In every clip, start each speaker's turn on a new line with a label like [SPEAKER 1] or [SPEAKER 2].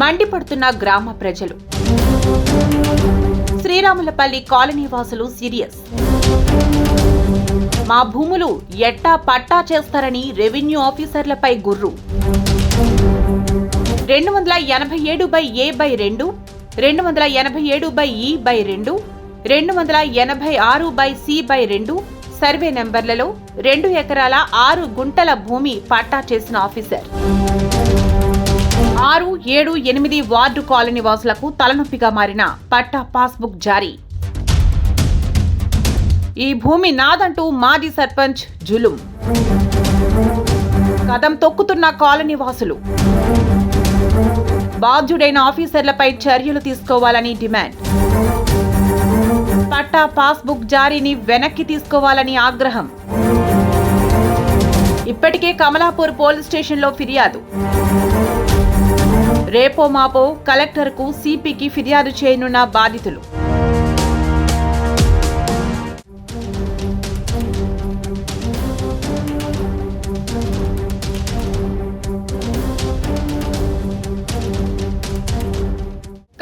[SPEAKER 1] మండిపడుతున్న గ్రామ ప్రజలు. శ్రీరాములపల్లి కాలనీ వాసులు సీరియస్. మా భూములు ఎట్టా పట్టా చేస్తారని రెవెన్యూ ఆఫీసర్లపై గుర్రు. రెండు వందల ఎనభై ఏడు బై ఏ బై రెండు రెండు వందల ఎనభై ఏడు బై ఈ బై రెండు రెండు వందల ఎనభై ఆరు బై సి బై రెండు సర్వే నెంబర్లలో రెండు ఎకరాల ఆరు గుంటల భూమి పట్టా చేసిన ఆఫీసర్. ఆరు ఏడు ఎనిమిది వార్డు కాలనీ వాసులకు తలనొప్పిగా మారిన పట్టా పాస్బుక్ జారీ. ఈ భూమి నాదంటూ మాజీ సర్పంచ్ జులుం. కదం తొక్కుతున్న కాలనీ వాసులు. బాధ్యుడైన ఆఫీసర్లపై చర్యలు తీసుకోవాలని డిమాండ్. పట్టా పాస్బుక్ జారీని వెనక్కి తీసుకోవాలని ఆగ్రహం. ఇప్పటికే కమలాపూర్ పోలీస్ స్టేషన్లో ఫిర్యాదు. రేపో మాపో కలెక్టర్కు సిపికి ఫిర్యాదు చేయనున్న బాధితులు.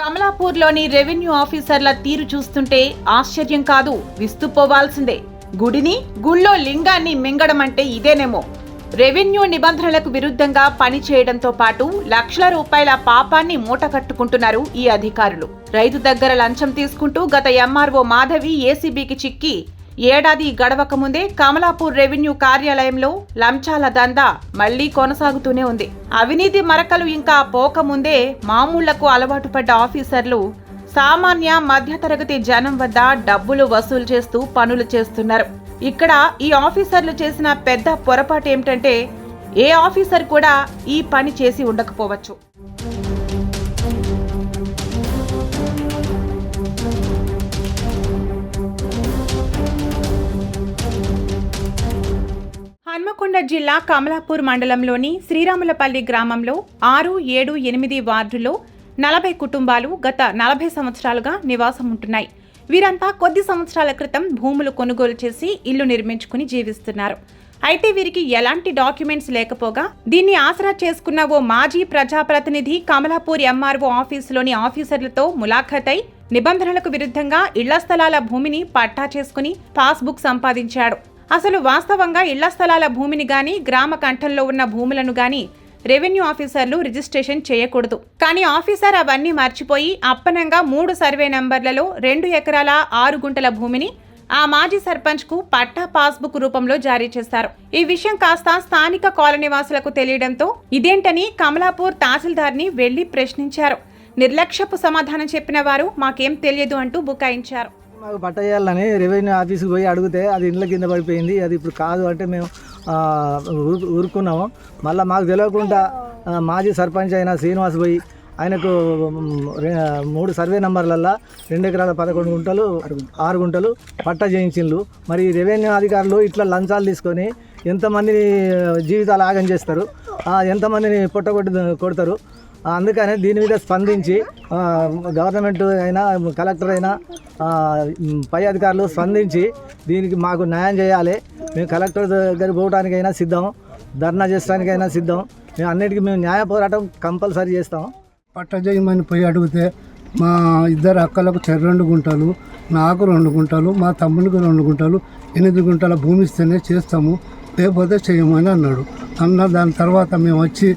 [SPEAKER 1] కమలాపూర్లోని రెవెన్యూ ఆఫీసర్ల తీరు చూస్తుంటే ఆశ్చర్యం కాదు విస్తుపోవాల్సిందే. గుడిని గుళ్ళో లింగాన్ని మింగడం అంటే ఇదేనేమో. రెవెన్యూ నిబంధనలకు విరుద్ధంగా పని చేయడంతో పాటు లక్షల రూపాయల పాపాన్ని మూట కట్టుకుంటున్నారు ఈ అధికారులు. రైతు దగ్గర లంచం తీసుకుంటూ గత ఎంఆర్ఓ మాధవి ఏసీబీకి చిక్కి ఏడాది గడవక ముందే కమలాపూర్ రెవెన్యూ కార్యాలయంలో లంచాల దందా మళ్ళీ కొనసాగుతూనే ఉంది. అవినీతి మరకలు ఇంకా పోకముందే మామూళ్ళకు అలవాటు పడ్డ ఆఫీసర్లు సామాన్య మధ్యతరగతి జనం వద్ద డబ్బులు వసూలు చేస్తూ పనులు చేస్తున్నారు. ఇక్కడ ఈ ఆఫీసర్లు చేసిన పెద్ద పొరపాటు ఏమిటంటే ఏ ఆఫీసర్ కూడా ఈ పని చేసి ఉండకపోవచ్చు. హన్మకొండ జిల్లా కమలాపూర్ మండలంలోని శ్రీరాములపల్లి గ్రామంలో ఆరు ఏడు ఎనిమిది వార్డులో నలభై కుటుంబాలు గత నలభై సంవత్సరాలుగా నివాసం ఉంటున్నాయి వీరంతా కొద్ది సంవత్సరాల క్రితం భూములు కొనుగోలు చేసి ఇల్లు నిర్మించుకుని జీవిస్తున్నారు. అయితే వీరికి ఎలాంటి డాక్యుమెంట్స్ లేకపోగా దీన్ని ఆసరా చేసుకున్న ఓ మాజీ ప్రజాప్రతినిధి కమలాపూర్ ఎంఆర్ఓ ఆఫీసులోని ఆఫీసర్లతో ములాఖతై నిబంధనలకు విరుద్ధంగా ఇళ్ళ స్థలాల భూమిని పట్టా చేసుకుని పాస్బుక్ సంపాదించాడు. అసలు వాస్తవంగా ఇళ్ళ స్థలాల భూమిని గాని గ్రామ కంఠంలో ఉన్న భూములను గాని రెవెన్యూ ఆఫీసర్లు రిజిస్ట్రేషన్ చేయకూడదు. కానీ ఆఫీసర్ అవన్నీ మర్చిపోయి అప్పనంగా మూడు సర్వే నంబర్లలో రెండు ఎకరాల ఆరు గుంటల భూమిని ఆ మాజీ సర్పంచ్కు పట్టా పాస్బుక్ రూపంలో జారీ చేస్తారు. ఈ విషయం కాస్త స్థానిక కాలనీవాసులకు తెలియడంతో ఇదేంటని కమలాపూర్ తహసీల్దార్ని వెళ్ళి ప్రశ్నించారు. నిర్లక్ష్యపు సమాధానం చెప్పిన వారు మాకేం తెలియదు అంటూ బుకాయించారు.
[SPEAKER 2] మాకు పట్ట చేయాలని రెవెన్యూ ఆఫీస్కి పోయి అడిగితే అది ఇండ్ల కింద పడిపోయింది అది ఇప్పుడు కాదు అంటే మేము ఊరుకున్నాము. మళ్ళీ మాకు తెలియకుండా మాజీ సర్పంచ్ అయిన శ్రీనివాస్ పోయి ఆయనకు మూడు సర్వే నంబర్లల్లో రెండు ఎకరాల పదకొండు గుంటలు ఆరు గుంటలు పట్ట చేయించిండ్రు మరి రెవెన్యూ అధికారులు ఇట్లా లంచాలు తీసుకొని ఎంతమంది జీవితాలు ఆగం చేస్తారు ఎంతమందిని పొట్టగొట్టి కొడతారు అందుకనే దీని మీద స్పందించి గవర్నమెంట్ అయినా కలెక్టర్ అయినా పై అధికారులు స్పందించి దీనికి మాకు న్యాయం చేయాలి. మేము కలెక్టర్ దగ్గర పోవడానికైనా సిద్ధం ధర్నా చేసడానికైనా సిద్ధం. మేము అన్నిటికీ మేము న్యాయ పోరాటం కంపల్సరీ చేస్తాం.
[SPEAKER 3] పట్టజయమని పోయి అడిగితే మా ఇద్దరు అక్కలకు రెండు గుంటలు నాకు రెండు గుంటలు మా తమ్మునికి రెండు గుంటలు ఎనిమిది గుంటల భూమి ఇస్తేనే చేస్తాము లేకపోతే చేయమని అన్నాడు. అన్న దాని తర్వాత మేము వచ్చి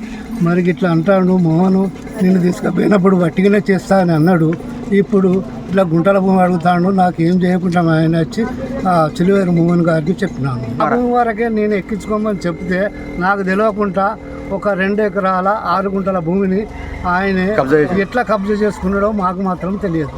[SPEAKER 3] మరి ఇట్లా అంటాడు మోహను నిన్ను తీసుకుపోయినప్పుడు వట్టిగానే చేస్తా అని అన్నాడు. ఇప్పుడు ఇట్లా గుంటల భూమి అడుగుతాడు నాకు ఏం చేయకుండా ఆయన వచ్చి ఆ చిలువేరు మోహన్ గారికి చెప్పినాను. భూమి వరకే నేను ఎక్కించుకోమని చెప్తే నాకు తెలియకుండా ఒక రెండు ఎకరాల ఆరు గుంటల భూమిని ఆయన ఎట్లా కబ్జా చేసుకున్నాడో మాకు మాత్రం తెలియదు.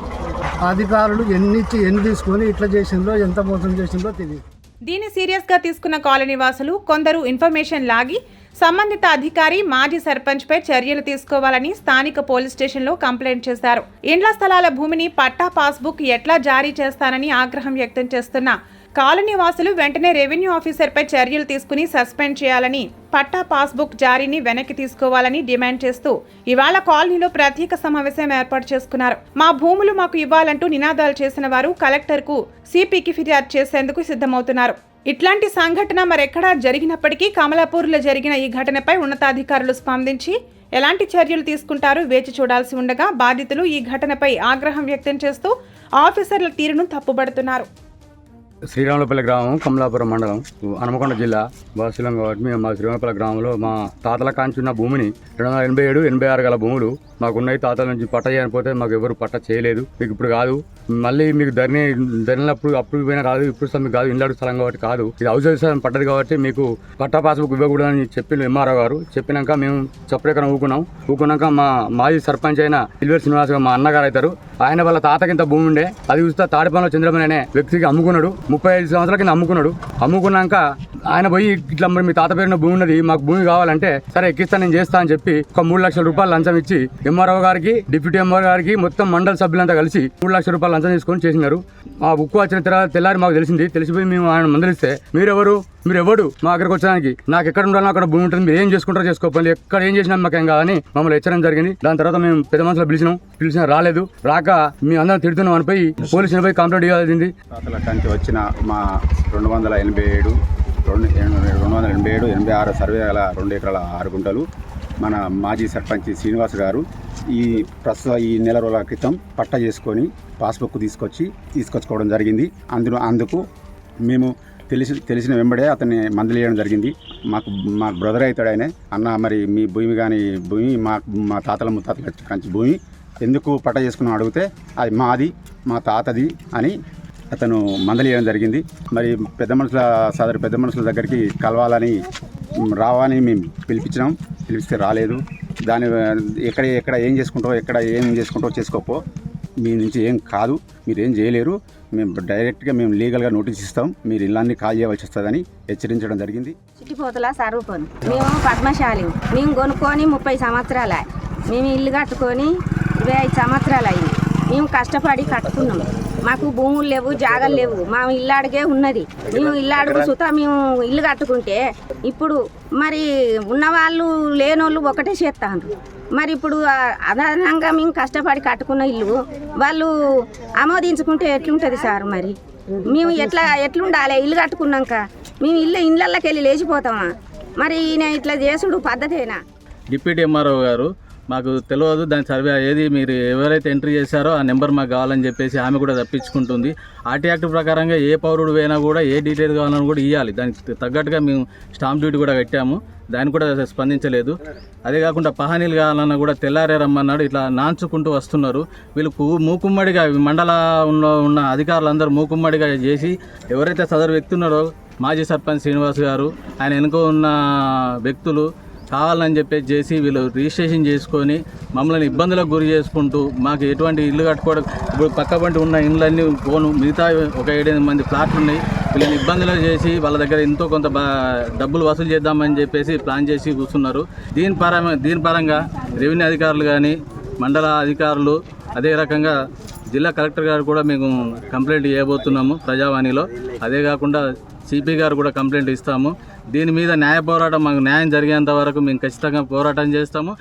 [SPEAKER 3] అధికారులు ఎన్ని ఇచ్చి ఎన్ని తీసుకొని ఇట్లా చేసిందో ఎంత మోసం చేసిందో తెలియదు.
[SPEAKER 1] దీన్ని సీరియస్గా తీసుకున్న కాలనీ వాసులు కొందరు ఇన్ఫర్మేషన్ లాగి సంబంధిత అధికారి మాజీ సర్పంచ్ పై చర్యలు తీసుకోవాలని స్థానిక పోలీస్ స్టేషన్లో కంప్లైంట్ చేశారు. ఇండ్ల స్థలాల భూమిని పట్టా పాస్బుక్ ఎట్లా జారీ చేస్తానని ఆగ్రహం వ్యక్తం చేస్తున్న కాలనీ వాసులు వెంటనే రెవెన్యూ ఆఫీసర్పై చర్యలు తీసుకుని సస్పెండ్ చేయాలని పట్టా పాస్బుక్ జారీని వెనక్కి తీసుకోవాలని డిమాండ్ చేస్తూ ఇవాళ కాలనీలో ప్రత్యేక సమావేశం ఏర్పాటు చేసుకున్నారు. మా భూములు మాకు ఇవ్వాలంటూ నినాదాలు చేసిన వారు కలెక్టర్కు సిపికి ఫిర్యాదు చేసేందుకు సిద్ధమవుతున్నారు. ఇట్లాంటి సంఘటన మరెక్కడా జరిగినప్పటికీ కమలాపూర్లో జరిగిన ఈ ఘటనపై ఉన్నతాధికారులు స్పందించి ఎలాంటి చర్యలు తీసుకుంటారో వేచి చూడాల్సి ఉండగా బాధితులు ఈ ఘటనపై ఆగ్రహం వ్యక్తం చేస్తూ ఆఫీసర్ల తీరును తప్పుబడుతున్నారు.
[SPEAKER 4] శ్రీరాములపల్లి గ్రామం కమలాపురం మండలం హనుమకొండ జిల్లా వాసులం కాబట్టి మేము మా శ్రీరాములపల్లి గ్రామంలో మా తాతల కాంచి ఉన్న భూమిని రెండు వందల ఎనభై ఏడు ఎనభై ఆరు గల భూములు మాకున్నాయి. తాతల నుంచి పట్ట చేయకపోతే మాకు ఎవరు పట్ట చేయలేదు. మీకు ఇప్పుడు కాదు. మళ్ళీ మీకు ధరణి ధరలప్పుడు అప్పుడు పోయినా రాదు ఇప్పుడు మీకు కాదు. ఇల్లాడు స్థలం కాబట్టి కాదు. ఇది హౌస్ స్థలం పట్టదు కాబట్టి మీకు పట్టా పాస్బుక్ ఇవ్వకూడదని చెప్పిన ఎంఆర్ఓ గారు చెప్పినాక మేము చప్పుడెక్కడ ఊకున్నాం. ఊకున్నాక మా మాజీ సర్పంచ్ అయిన ఇల్వేర్ శ్రీనివాస్ మా అన్నగారు అవుతారు. ఆయన వాళ్ళ తాతకి ఇంత భూమి ఉండే. అది చూస్తే తాడిపంలో చంద్రమణి అనే వ్యక్తికి అమ్ముకున్నాడు. ముప్పై ఐదు సంవత్సరాల కింద అమ్ముకున్నాడు. అమ్ముకున్నాక ఆయన పోయి ఇట్లా మరి మీ తాత పేరున భూమి ఉన్నది మాకు భూమి కావాలంటే సరే ఎక్కిస్తా నేను చేస్తా అని చెప్పి ఒక మూడు లక్షల రూపాయలు లంచం ఇచ్చి ఎంఆర్ఓ గారికి డిప్యూటీ ఎంఆర్ఓ గారికి మొత్తం మండల సభ్యులంతా కలిసి మూడు లక్షల రూపాయలు లంచం తీసుకొని చేసినారు. ఆ బుక్ వచ్చిన తర్వాత తెల్లారి మాకు తెలిసింది. తెలిసిపోయి మేము ఆయన మందలిస్తే మీరెవరు? మీరు ఎవడు మా దగ్గరకు వచ్చడానికి? నాకు ఎక్కడ ఉండాలో అక్కడ భూమి ఉంటుంది. మీరు ఏం చేసుకుంటారో చేసుకోవాలి ఎక్కడ ఏం చేసినా మాకేం కాదని మమ్మల్ని హెచ్చరించడం జరిగింది. దాని తర్వాత మేము పెద్ద మనుషులు పిలిచినాం. పిలిచినా రాలేదు. రాక మీ అందరం తిడుతున్నాం అనిపోయి పోలీసులు పోయి కంప్లైంట్ ఇవ్వాల్సింది.
[SPEAKER 5] తాతల వచ్చిన మా రెండు వందల ఎనభై ఏడు రెండు రెండు వందల ఎనభై ఏడు ఎనభై ఆరు సర్వే గల రెండు ఎకరాల ఆరు గుంటలు మన మాజీ సర్పంచ్ శ్రీనివాస్ గారు ఈ ప్రస్తుత ఈ నెల రోజుల క్రితం పట్ట చేసుకొని పాస్బుక్ తీసుకొచ్చి తీసుకొచ్చుకోవడం జరిగింది. అందులో అందుకు మేము తెలిసి తెలిసిన వెంబడే అతన్ని మందలియడం జరిగింది. మాకు మా బ్రదర్ అవుతాడు ఆయన. అన్న మరి మీ భూమి కానీ భూమి మా మా తాతల ముత్తాతల కంచి భూమి ఎందుకు పట్ట చేసుకున్నాం అడిగితే అది మాది మా తాతది అని అతను మందలియడం జరిగింది. మరి పెద్ద మనుషుల సదరు పెద్ద మనుషుల దగ్గరికి కలవాలని రావాలని మేము పిలిపించినాం. పిలిపిస్తే రాలేదు. దాని ఎక్కడ ఎక్కడ ఏం చేసుకుంటావో ఎక్కడ ఏం చేసుకుంటావో చేసుకోపో. మీ నుంచి ఏం కాదు మీరు ఏం చేయలేరు. మేము డైరెక్ట్గా మేము లీగల్గా నోటీస్ ఇస్తాం. మీరు ఇల్లాన్ని కాల్ చేయవలసి వస్తుందని హెచ్చరించడం జరిగింది.
[SPEAKER 6] చిట్టిపోతుల సరూపను మేము పద్మశాలి. మేము కొనుక్కొని ముప్పై సంవత్సరాల. మేము ఇల్లు కట్టుకొని ఇరవై ఐదు సంవత్సరాలు అయింది. మేము కష్టపడి కట్టుకున్నాం. మాకు భూములు లేవు జాగలు లేవు. మా ఇల్లాడికే ఉన్నది. మేము ఇల్లాడుకు సుత మేము ఇల్లు కట్టుకుంటే ఇప్పుడు మరి ఉన్నవాళ్ళు లేనోళ్ళు ఒకటే చేస్తాను మరి ఇప్పుడు అదనంగా మేము కష్టపడి కట్టుకున్న ఇల్లు వాళ్ళు ఆమోదించుకుంటే ఎట్లుంటుంది సార్ మరి? మేము ఎట్లా ఎట్లుండాలి? ఇల్లు కట్టుకున్నాక మేము ఇల్లు ఇళ్ళకి వెళ్ళి లేచిపోతామా? మరి ఈయన ఇట్లా చేసుడు పద్ధతేనా?
[SPEAKER 7] డిప్యూటీ ఎంఆర్ఓ గారు మాకు తెలియదు దాని సర్వే ఏది మీరు ఎవరైతే ఎంట్రీ చేశారో ఆ నెంబర్ మాకు కావాలని చెప్పేసి ఆమె కూడా తప్పించుకుంటుంది ఆర్టీ యాక్ట్ ప్రకారంగా ఏ పౌరుడు పోయినా కూడా ఏ డీటెయిల్ కావాలని కూడా ఇవ్వాలి దానికి తగ్గట్టుగా మేము స్టాంప్ డ్యూటీ కూడా కట్టాము. దాన్ని కూడా స్పందించలేదు. అదే కాకుండా పహానీలు కావాలన్నా కూడా తెల్లారే రమ్మన్నాడు. ఇట్లా నాంచుకుంటూ వస్తున్నారు. వీళ్ళు మూకుమ్మడిగా మండల ఉన్న ఉన్న అధికారులందరూ మూకుమ్మడిగా చేసి ఎవరైతే సదరు వ్యక్తి ఉన్నారో మాజీ సర్పంచ్ శ్రీనివాస్ గారు ఆయన వెనుక ఉన్న వ్యక్తులు కావాలని చెప్పేసి చేసి వీళ్ళు రిజిస్ట్రేషన్ చేసుకొని మమ్మల్ని ఇబ్బందులకు గురి చేసుకుంటూ మాకు ఎటువంటి ఇల్లు కట్టుకోవడం ఇప్పుడు పక్క పంటి ఉన్న ఇళ్ళన్నీ పోను మిగతా ఒక ఏడెనిమిది మంది ఫ్లాట్లు ఉన్నాయి. వీళ్ళని ఇబ్బందులు చేసి వాళ్ళ దగ్గర ఎంతో కొంత డబ్బులు వసూలు చేద్దామని చెప్పేసి ప్లాన్ చేసి కూర్చున్నారు. దీని పరంగా దీని పరంగా రెవెన్యూ అధికారులు కానీ మండల అధికారులు అదే రకంగా జిల్లా కలెక్టర్ గారు కూడా మేము కంప్లైంట్ చేయబోతున్నాము ప్రజావాణిలో. అదే కాకుండా సిపి గారు కూడా కంప్లైంట్ ఇస్తాము. దీని మీద న్యాయ పోరాటం మాకు న్యాయం జరిగేంత వరకు మేము ఖచ్చితంగా పోరాటం చేస్తాము.